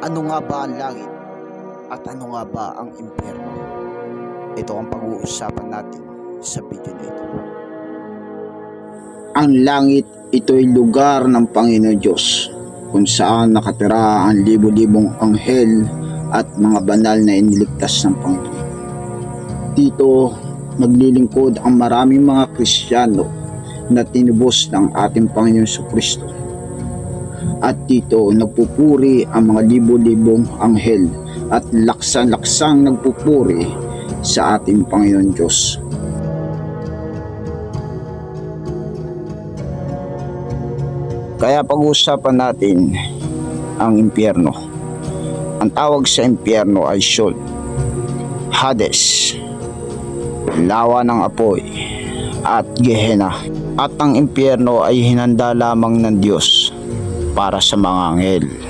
Ano nga ba ang langit? At ano nga ba ang impyerno? Ito ang pag-uusapan natin sa video na ito. Ang langit, ito'y lugar ng Panginoon Diyos kung saan nakatira ang libo-libong anghel at mga banal na iniligtas ng Panginoon. Dito, naglilingkod ang maraming mga Kristiyano na tinubos ng ating Panginoon Kristo. At dito, nagpupuri ang mga libo-libong anghel at laksan-laksang nagpupuri sa ating Panginoon Diyos. Kaya pag-uusapan natin ang impyerno. Ang tawag sa impyerno ay Sheol, Hades, lawa ng apoy, at Gehenna. At ang impyerno ay hinanda lamang ng Diyos para sa mga anghel.